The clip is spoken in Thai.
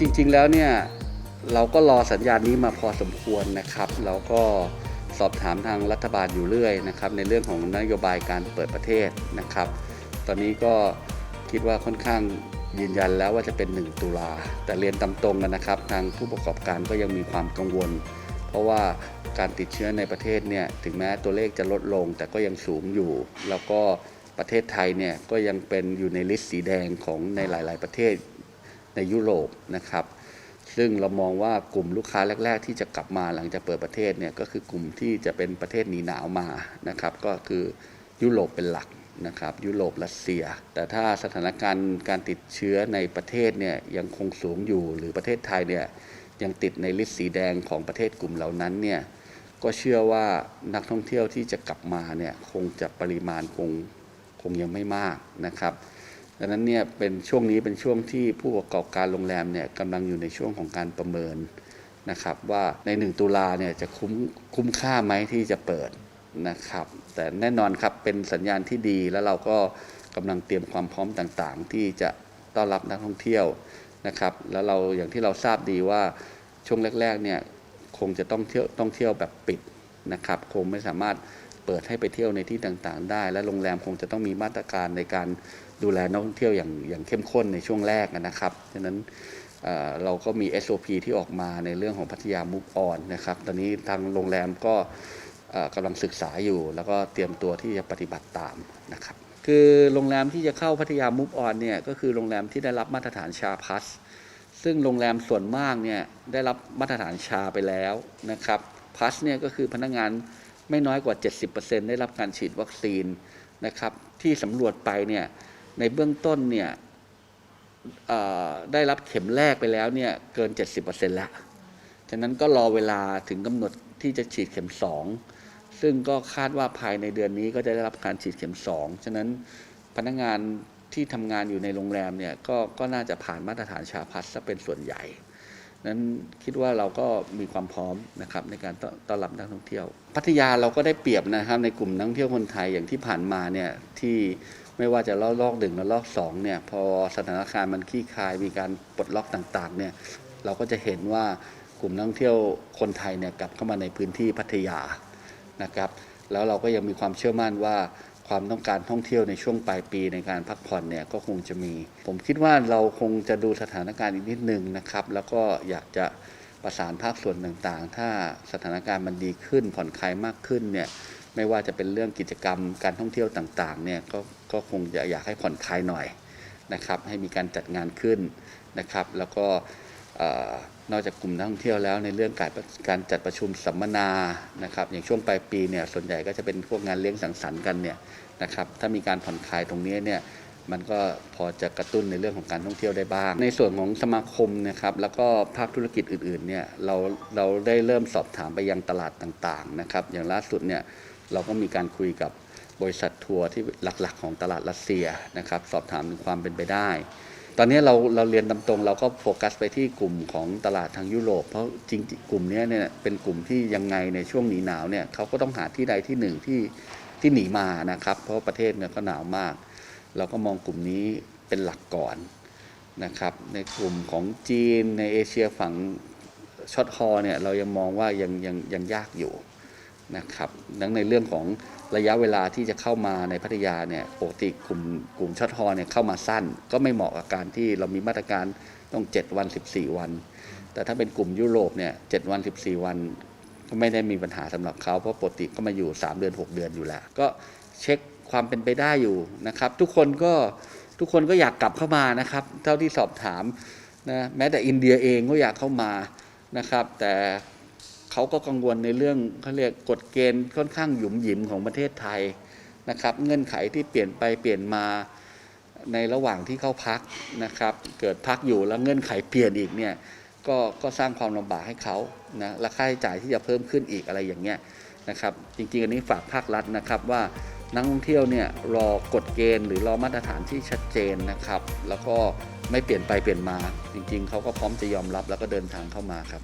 จริง ๆ แล้วเนี่ยเราก็รอสัญญาณนี้มาพอสมควรนะครับ เราก็สอบถามทางรัฐบาลอยู่เรื่อยนะครับในเรื่องของนโยบายการเปิดประเทศนะครับ ตอนนี้ก็คิดว่าค่อนข้างยืนยันแล้วว่าจะเป็น 1 ตุลา แต่เรียนตามตรงกันนะครับ ทางผู้ประกอบการก็ยังมีความกังวล เพราะว่าการติดเชื้อในประเทศเนี่ยถึงแม้ตัวเลขจะลดลง แต่ก็ยังสูงอยู่ แล้วก็ประเทศไทยเนี่ยก็ยังเป็นอยู่ในลิสต์สีแดงของในหลาย ๆ ประเทศ ในยุโรปนะครับ ซึ่งเรามองว่ากลุ่มลูกค้าแรก ๆ ที่จะกลับมาหลังจากเปิดประเทศเนี่ยก็คือกลุ่มที่จะเป็นประเทศหนีหนาวมานะครับ ก็คือยุโรปเป็นหลักนะครับยุโรปรัสเซีย แต่ถ้าสถานการณ์การติดเชื้อในประเทศเนี่ยยังคงสูงอยู่หรือประเทศไทยเนี่ยยังติดในลิสต์สีแดงของประเทศกลุ่มเหล่านั้นเนี่ยก็เชื่อว่านักท่องเที่ยวที่จะกลับมาเนี่ยคงจะปริมาณคงคงยังไม่มากนะครับ ดังนั้นเนี่ยเป็นช่วงนี้เป็นช่วงที่ผู้ประกอบการโรงแรมเนี่ยกำลังอยู่ในช่วงของการประเมินนะครับว่าใน 1 ตุลาเนี่ยจะคุ้มคุ้มค่าไหมที่จะเปิดนะครับ แต่แน่นอนครับเป็นสัญญาณที่ดีแล้วเราก็กำลังเตรียมความพร้อมต่างๆ ที่จะต้อนรับนักท่องเที่ยวนะครับ แล้วเราอย่างที่เราทราบดีว่าช่วงแรกๆเนี่ยคงจะต้องเที่ยวต้องเที่ยวแบบปิดนะครับ คงไม่สามารถ เปิดให้ไปเที่ยวในที่ต่างๆ ได้ และโรงแรมคงจะต้องมีมาตรการในการดูแลนักท่องเที่ยวอย่างอย่างเข้มข้นในช่วงแรกนะครับฉะนั้นเเราก็มี SOP ที่ออกมาในเรื่องของพัทยามุกออนนะครับ ตอนนี้ทางโรงแรมก็กำลังศึกษาอยู่ แล้วก็เตรียมตัวที่จะปฏิบัติตามนะครับ คือโรงแรมที่จะเข้าพัทยามุกออนเนี่ยก็คือโรงแรมที่ได้รับมาตรฐานชาพัสซึ่งโรงแรมส่วนมากเนี่ยได้รับมาตรฐานชาไปแล้วนะครับพัสเนี่ยก็คือพนักงาน ไม่น้อยกว่า 70%ได้รับการฉีดวัคซีนนะครับ ที่สำรวจไปเนี่ยในเบื้องต้นเนี่ยได้รับเข็มแรกไปแล้วเนี่ยเกิน 70%แล้ว ฉะนั้นก็รอเวลาถึงกำหนดที่จะฉีดเข็ม 2 ซึ่งก็คาดว่าภายในเดือนนี้ก็จะได้รับการฉีดเข็ม 2 ฉะนั้นพนักงานที่ทำงานอยู่ในโรงแรมเนี่ยก็ก็น่าจะผ่านมาตรฐานชาพัสซะเป็นส่วนใหญ่ นั้นคิดว่าเราก็มีความพร้อมนะครับในการต้อนรับนักท่องเที่ยว พัทยาเราก็ได้เปรียบนะครับในกลุ่มนักท่องเที่ยวคนไทยอย่างที่ผ่านมาเนี่ยที่ไม่ว่าจะลอกลอกหนึ่งและลอกสองเนี่ยพอสถานการณ์มันคลี่คลายมีการปลดล็อกต่างๆเนี่ยเราก็จะเห็นว่ากลุ่มนักท่องเที่ยวคนไทยเนี่ยกลับเข้ามาในพื้นที่พัทยานะครับแล้วเราก็ยังมีความเชื่อมั่นว่า ความต้องการท่องเที่ยวในช่วงปลายปีในการพักผ่อนเนี่ยก็คงจะมี ผมคิดว่าเราคงจะดูสถานการณ์อีกนิดนึงนะครับ แล้วก็อยากจะประสานภาคส่วนต่างๆ ถ้าสถานการณ์มันดีขึ้นผ่อนคลายมากขึ้นเนี่ยไม่ว่าจะเป็นเรื่องกิจกรรมการท่องเที่ยวต่างๆเนี่ยก็ก็คงจะอยากให้ผ่อนคลายหน่อยนะครับ ให้มีการจัดงานขึ้นนะครับ แล้วก็ นอกจากกลุ่มนักท่องเที่ยวแล้วในเรื่องการการจัดประชุมสัมมนานะครับ อย่างช่วงปลายปีเนี่ยส่วนใหญ่ก็จะเป็นพวกงานเลี้ยงสังสรรค์กันเนี่ยนะครับ ถ้ามีการผ่อนคลายตรงนี้เนี่ยมันก็พอจะกระตุ้นในเรื่องของการท่องเที่ยวได้บ้าง ในส่วนของสมาคมนะครับ แล้วก็ภาคธุรกิจอื่นๆเนี่ยเราเราได้เริ่มสอบถามไปยังตลาดต่างๆนะครับ อย่างล่าสุดเนี่ยเราก็มีการคุยกับบริษัททัวร์ที่หลักๆ ของตลาดรัสเซียนะครับ สอบถามถึงความเป็นไปได้ ตอนนี้เราเราเรียนตาตรงเราก็โฟกัสไปที่กลุ่มของตลาดทางยุโรป เพราะจริงๆกลุ่มนี้เนี่ยเป็นกลุ่มที่ยังไงในช่วงหนีหนาวเนี่ยเขาก็ต้องหาที่ใดที่หนึ่งที่ที่หนีมานะครับ เพราะประเทศเนี่ยก็หนาวมาก เราก็มองกลุ่มนี้เป็นหลักก่อนนะครับ ในกลุ่มของจีนในเอเชียฝั่งช็อตฮอเนี่ยเรายังมองว่ายังยังยังยากอยู่นะครับดังในเรื่องของ ระยะเวลาที่จะเข้ามาในพัทยาเนี่ยปกติกลุ่มกลุ่มช็อตฮอเนี่ยเข้ามาสั้น ก็ไม่เหมาะกับการที่เรามีมาตรการต้อง 7 วัน 14 วัน แต่ถ้าเป็นกลุ่มยุโรปเนี่ย7วัน 14 วัน ก็ไม่ได้มีปัญหาสำหรับเขาเพราะปกติก็มาอยู่ 3 เดือน 6 เดือนอยู่แล้ว ก็เช็คความเป็นไปได้อยู่นะครับ ทุกคนก็ทุกคนก็อยากกลับเข้ามานะครับ เท่าที่สอบถามนะแม้แต่อินเดียเองก็อยากเข้ามานะครับ แต่ เขาก็กังวลในเรื่องเขาเรียกกฎเกณฑ์ค่อนข้างหยุมหยิมของประเทศไทยนะครับ เงื่อนไขที่เปลี่ยนไปเปลี่ยนมาในระหว่างที่เข้าพักนะครับ เกิดพักอยู่แล้วเงื่อนไขเปลี่ยนอีกเนี่ยก็ก็สร้างความลำบากให้เขานะและค่าใช้จ่ายที่จะเพิ่มขึ้นอีกอะไรอย่างเงี้ยนะครับ จริงๆอันนี้ฝากภาครัฐนะครับว่านักท่องเที่ยวเนี่ยรอกฎเกณฑ์หรือรอมาตรฐานที่ชัดเจนนะครับ แล้วก็ไม่เปลี่ยนไปเปลี่ยนมา จริงๆเขาก็พร้อมจะยอมรับแล้วก็เดินทางเข้ามาครับ